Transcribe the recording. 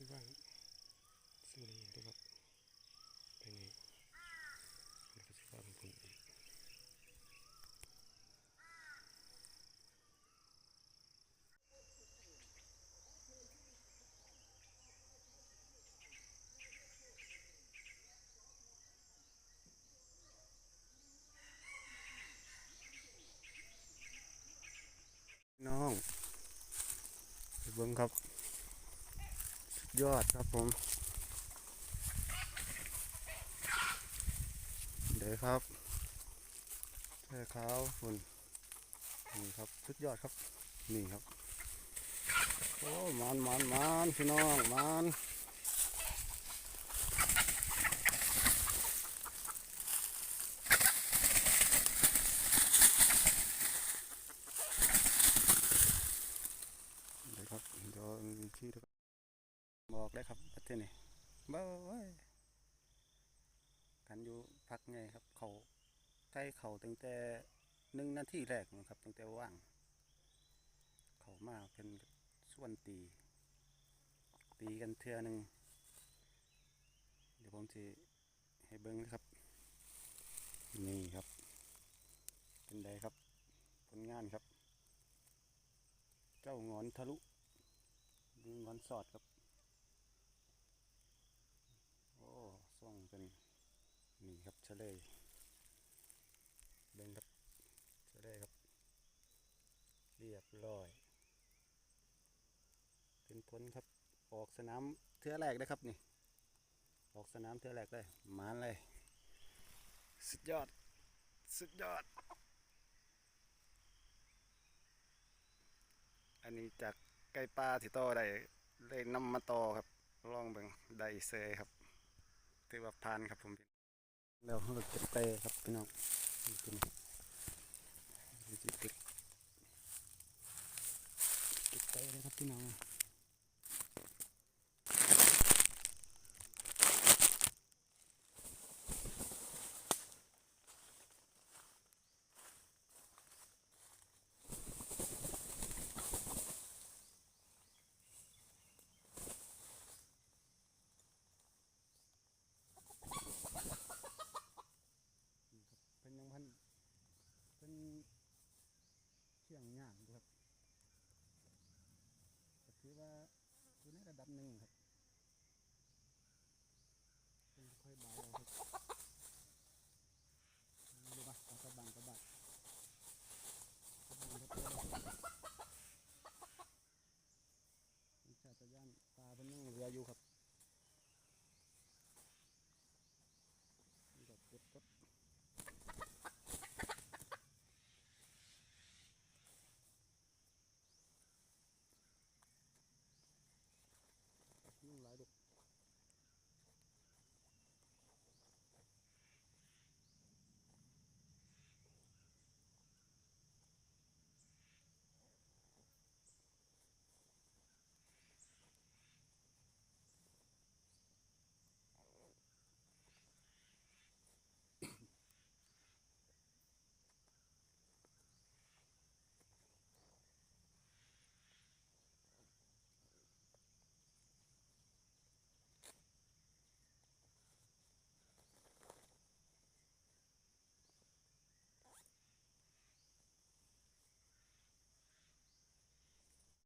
ซื้อบ้างซื้ออะไรอย่างนี้ครับไปนี่มันก็จะว่าเป็นอีกน้องเบิ้งครับ ยอดครับผม เดี๋ยวครับแค่ขาวฝุ่นนี่ครับสุดยอดครับ นี่ครับ โอ้มันมันมันพี่น้องมันเดี๋ยวครับเดี๋ยวมีชื่อด้วยบ อกได้ครับประเทศนี้บ้ยกันอยู่พักไงครับ เขาใกล้เขาตั้งแต่หนึ่งนาทีแรกนะครับตั้งแต่ว่าง เขามาเป็นส่วนตี ตีกันเทือหนึ่งเดี๋ยวผมจะให้เบิ้งนะครับ นี่ครับ เป็นไดครับ ผลงานครับ เจ้างอนทะลุหรืองอนสอดครับ โอ้ส่อง เป็นนี่ครับเฉลยเบิ้งครับเฉลยครับ เรียบร้อย เป็นผลครับออกสนามเทือแรกนะครับนี่ ออกสนามเทือแรกเลยมานเลย สุดยอด สุดยอด อันนี้จากไก่ปลาที่ต่อได้เลยนำมาต่อครับ ลองเบิ่งได้เซยครับ ถือว่าผ่านครับผมแล้วเราเก็บไปครับพี่น้องนี่เป็นนี่สิเก็บเก็บไปเลยครับพี่น้อง เป็นยังพันเป็นเชียงย่างดูครับก็ถือว่าอยู่ใน ระดับหนึ่งครับ